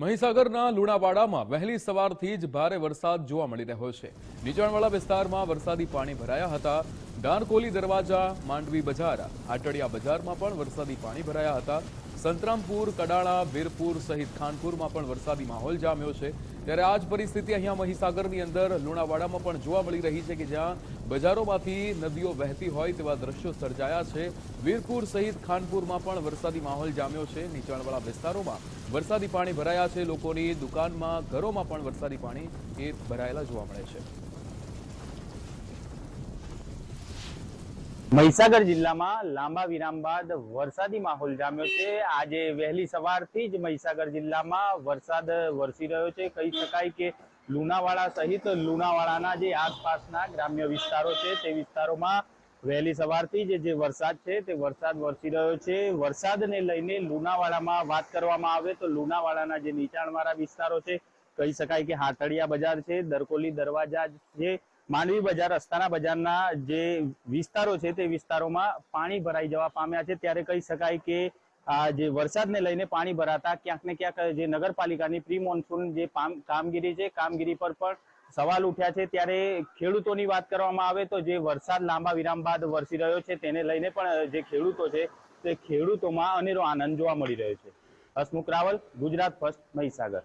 મહીસાગરના લુણાવાડામાં વહેલી સવારથી જ ભારે વરસાદ જોવા મળી રહ્યો છે. નીચાણવાળા વિસ્તારમાં વરસાદી પાણી ભરાયા હતા. ડાનકોલી દરવાજા, માંડવી બજાર, આટડિયા બજારમાં પણ વરસાદી પાણી ભરાયા હતા. સંતરામપુર, કડાળા, વીરપુર સહિત ખાનપુરમાં પણ વરસાદી માહોલ જામ્યો છે. ત્યારે આ જ પરિસ્થિતિ અહીંયા મહીસાગરની અંદર. લુણાવાડામાં પણ જોવા મળી રહી છે કે જ્યાં બજારોમાંથી નદીઓ વહેતી હોય તેવા દ્રશ્યો સર્જાયા છે. વીરપુર સહિત ખાનપુરમાં પણ વરસાદી માહોલ જામ્યો છે. નીચાણવાળા વિસ્તારોમાં વરસાદી પાણી ભરાયા છે. લોકોની દુકાનમાં, ઘરોમાં પણ વરસાદી પાણી એ ભરાયેલા જોવા મળે છે. મહીસાગર જિલ્લામાં લાંબા વિરામ બાદ વરસાદી માહોલ જામ્યો છે. આજે વહેલી સવારથી જ મહીસાગર જિલ્લામાં વરસાદ વરસી રહ્યો છે. કહી શકાય કે લુણાવાડા સહિત લુણાવાડાના જે આસપાસના ગ્રામ્ય વિસ્તારો છે, તે વિસ્તારોમાં વહેલી સવારથી જ જે વરસાદ છે, તે વરસાદ વરસી રહ્યો છે. વરસાદને લઈને લુણાવાડામાં વાત કરવામાં આવે તો લુણાવાડાના જે નીચાણવાળા વિસ્તારો છે, કહી શકાય કે હાથડિયા બજાર છે, દરકોલી દરવાજા છે માંડવી બજાર, રસ્તાના બજારના જે વિસ્તારો છે તે વિસ્તારોમાં પાણી ભરાઈ જવા પામ્યા છે. ત્યારે કહી શકાય કે આ જે વરસાદને લઈને પાણી ભરાતા ક્યાંક ને ક્યાંક જે નગરપાલિકાની પ્રી મોન્સૂન જે કામગીરી છે, કામગીરી પર પણ સવાલ ઉઠ્યા છે. ત્યારે ખેડૂતોની વાત કરવામાં આવે તો જે વરસાદ લાંબા વિરામ બાદ વરસી રહ્યો છે, તેને લઈને પણ જે ખેડૂતો છે તે ખેડૂતોમાં અનેરો આનંદ જોવા મળી રહ્યો છે. હસમુખ રાવલ, ગુજરાત ફર્સ્ટ, મહીસાગર.